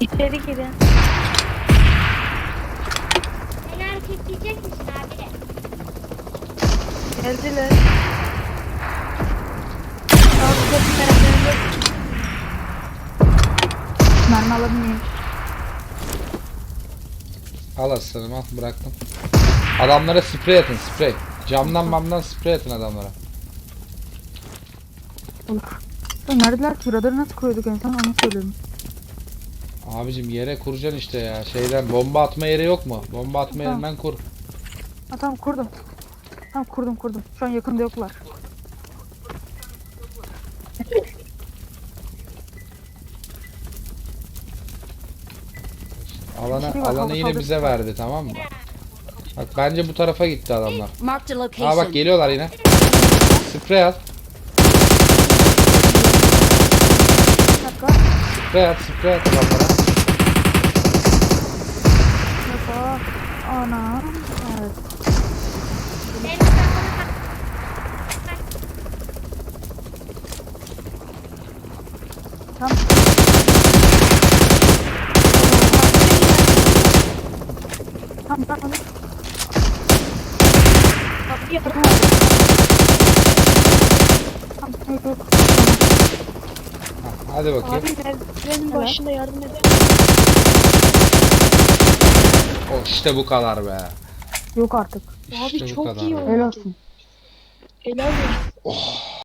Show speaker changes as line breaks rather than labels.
İçeri girin.
Beni hareketleyecek misin abi?
Geldiler. Abi pencerede.
Mermi alabilir miyim?
Al aslanım al bıraktım. Adamlara sprey atın sprey. Camdan mamdan sprey atın adamlara.
Ya neredeler ki? Radarı nasıl koyduk en son onu söylüyorum.
Abicim yere kuracaksın işte ya. Şeyden bomba atma yeri yok mu? Bomba atma
Tamam.
yerinden kur.
Ha tamam kurdum. Tamam kurdum kurdum. Şu an yakında yoklar.
Alanı,
Şey
alanı yine bize verdi tamam mı? Bak bence bu tarafa gitti adamlar.
Marked a
Aa bak geliyorlar yine. Sprey at.
Bir dakika.
Sprey at sprey at adamlara.
Dakika. Ana. Evet.
Benim.
Kapıyı
hadi bakayım.
Abi merdivenin başında yardım edin.
İşte bu kadar be.
Yok artık.
İşte
Abi
bu
çok
kadar
iyi
be.
oldu.
Helal olsun.
Helal olsun.